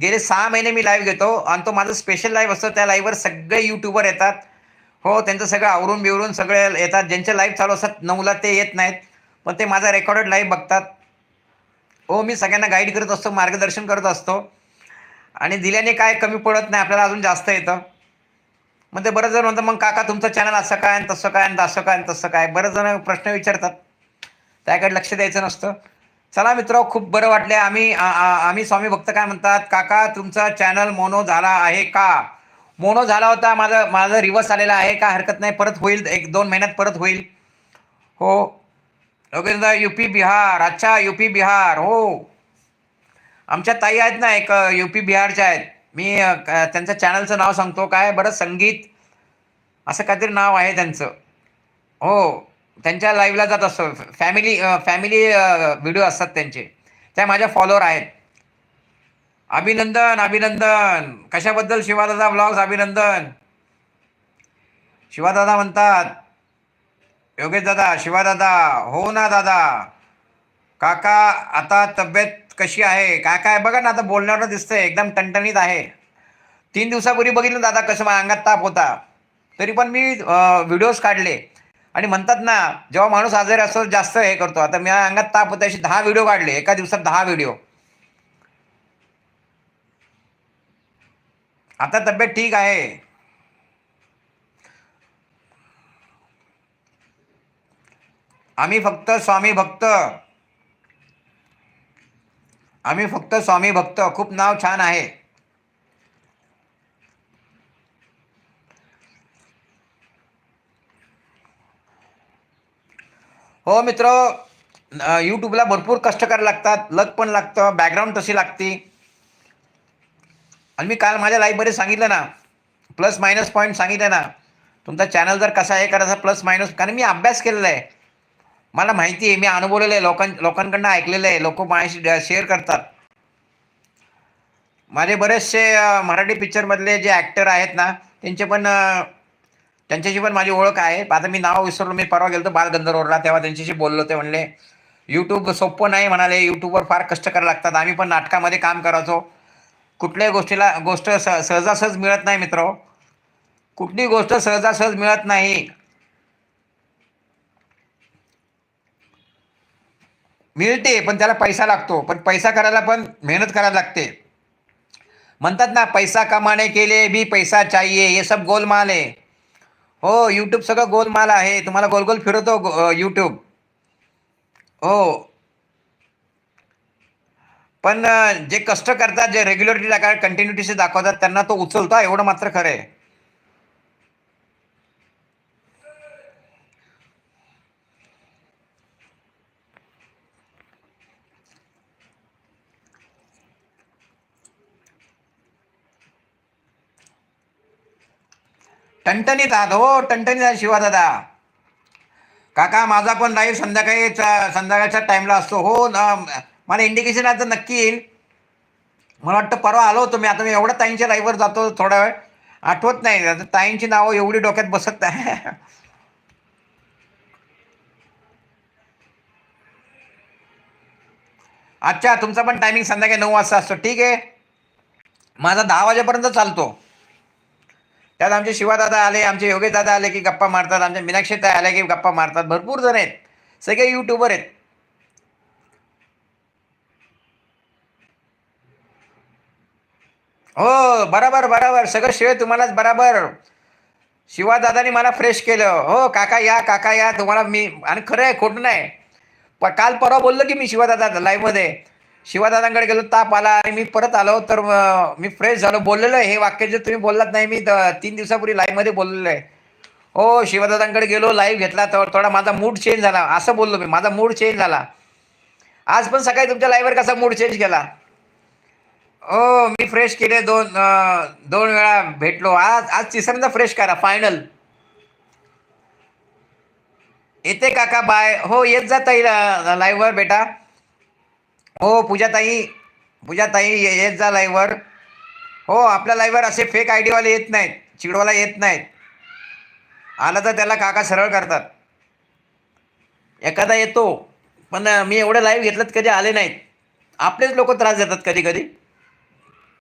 गेले सहा महिने मी लाईव्ह घेतो आणि तो माझं स्पेशल लाईव्ह असतो. त्या लाईव्हवर सगळे यूट्यूबर येतात. हो त्यांचं सगळं आवरून बिवरून सगळे येतात. ज्यांचे लाईव्ह चालू असतात नऊला ते येत नाहीत. पण ते माझा रेकॉर्डेड लाईव्ह बघतात. हो मी सगळ्यांना गाईड करत असतो मार्गदर्शन करत असतो. आणि दिल्याने काय कमी पडत नाही आपल्याला अजून जास्त येतं. मग ते बरंच जण म्हणतात मग काका तुमचं चॅनल असं काय आणि तसं काय आणि असं काय आणि तसं काय? बरेच जण प्रश्न विचारतात. त्याकडे लक्ष द्यायचं नसतं. चला मित्र खूप बरं वाटले आम्ही आम्ही स्वामी भक्त काय म्हणतात? काका तुमचा चॅनल मोनो झाला आहे का? मोनो झाला होता माझं माझं रिवर्स आलेला आहे. का हरकत नाही परत होईल. एक दोन महिन्यात परत होईल. हो. Yogendra U P Bihar. अच्छा यू पी बिहार. हो. आमच्या ताई आहेत ना एक यू पी बिहारच्या आहेत. मी त्यांचं क- त्यांच्या चॅनलचं नाव सांगतो. काय? बरं संगीत. असं काहीतरी नाव आहे त्यांचं. हो. त्यांच्या लाईव्हला जात असतो. फॅमिली फॅमिली व्हिडिओ असतात त्यांचे. त्या माझ्या फॉलोअर आहेत. अभिनंदन अभिनंदन. कशाबद्दल शिवादादा ब्लॉग्स अभिनंदन? शिवादादा म्हणतात योगेश दादा शिवादादा हो ना दादा. काका आता तब्येत कशी आहे? काय काय बघा ना आता बोलण्यावर दिसतंय. एकदम टणटणीत आहे. तीन दिवसापूर्वी बघितलं दादा कसं माझ्या अंगात ताप होता. तरी पण मी व्हिडिओज काढले. आणि म्हणतात ना जेव्हा माणूस आजारी असतो जास्त हे करतो. आता मी अंगात ताप होता अशी दहा व्हिडिओ काढले एका दिवसात दहा व्हिडिओ आता तब्येत ठीक आहे. आम्ही फक्त स्वामी भक्त. आम्ही फक्त स्वामी भक्त. खूप नाव छान आहे. हो मित्र यूट्यूबला भरपूर कष्ट करायला लागतात लक पण लागतं बॅकग्राऊंड तशी लागती. आणि मी काल माझ्या लाईफमध्ये सांगितलं ना प्लस मायनस पॉईंट सांगितलं ना तुमचा चॅनल जर कसा आहे करायचा प्लस मायनस कारण मी अभ्यास केलेला आहे. मला माहिती आहे मी अनुभवलेलं आहे लोकां लोकांकडनं ऐकलेलं आहे लोक माझ्याशी शेअर करतात. माझे बरेचसे मराठी पिक्चरमधले जे ॲक्टर आहेत ना त्यांचे पण त्यांच्याशी पण माझी ओळख आहे. आता मी नाव विसरलो मी परवा गेलो बालगंधर्वला तेव्हा त्यांच्याशी बोललो ते म्हणले यूट्यूब सोपं नाही म्हणाले यूट्यूबवर फार कष्ट करायला लागतात. आम्ही पण नाटकामध्ये काम करायचो. कुठल्याही गोष्टीला गोष्ट स सहजासहज मिळत नाही मित्र. कुठली गोष्ट सहजासहज मिळत नाही. मिळते पण त्याला पैसा लागतो. पण पैसा करायला पण मेहनत करायला लागते. म्हणतात ना पैसा कमाने के लिए भी पैसा चाहिए ये सब गोलमाल आहे. हो यूट्यूब सगळं गोलमाल आहे. तुम्हाला गोल गोल फिरवतो यूट्यूब हो. पण जे कष्ट करतात जे रेग्युलरिटी दाखवतात कंटिन्युटीशी दाखवतात त्यांना तो उचलतो एवढं मात्र खरं आहे. टणटणीत आहात हो टणटणीत आहात शिवादादा काका माझा पण लाईव्ह संध्याकाळी संध्याकाळच्या टाईमला असतो. हो न- मला इंडिकेशन आहे तर नक्की येईल. मला वाटतं परवा आलो होतो मी आता मी एवढं ताईंच्या लाईव्हवर जातो थोडा वेळ. आठवत नाही आता ताईंची नावं एवढी डोक्यात बसत नाही. अच्छा तुमचा पण टायमिंग संध्याकाळी नऊ वाजता असतो. ठीक आहे. माझा दहा वाजेपर्यंत चालतो. त्यात आमचे शिवादादा आले आमचे योगेश दादा आले की गप्पा मारतात आमचे मीनाक्षी ताई आले की गप्पा मारतात. भरपूर जण आहेत. सगळे यूट्यूबर आहेत. हो बरोबर बरोबर. सगळं श्रेय तुम्हालाच बरोबर. शिवादादानी मला फ्रेश केलं. हो काका या काका या. तुम्हाला मी आणि खरं आहे खोटं नाही. प काल परवा बोललो की मी शिवादादा लाईव्हमध्ये शिवादादांकडे गेलो ताप आला आणि मी परत आलो. तर मी फ्रेश झालो. बोललेलो हे वाक्य जे तुम्ही बोललात नाही मी तीन दिवसापूर्वी लाईव्हमध्ये बोललेलो आहे. हो शिवदादांकडे गेलो लाईव्ह घेतला तर थोडा माझा मूड चेंज झाला. असं बोललो मी माझा मूड चेंज झाला. आज पण सकाळी तुमच्या लाईव्हवर कसा मूड चेंज केला हो मी फ्रेश केले दोन दोन वेळा भेटलो. आज आज तिसऱ्यांदा फ्रेश करा फायनल येते काका बाय हो येत जा ताई लाईव्हवर बेटा. हो पूजाताई. पूजाताई ये- येत जा लाईव्हवर. हो आपल्या लाईव्हवर असे फेक आय डीवाले येत नाहीत. चिडवाला येत नाहीत. आलं तर त्याला काका सरळ करतात. एखादा येतो पण मी एवढं लाईव्ह घेतलं कधी आले नाहीत. आपलेच लोक त्रास देतात कधी कधी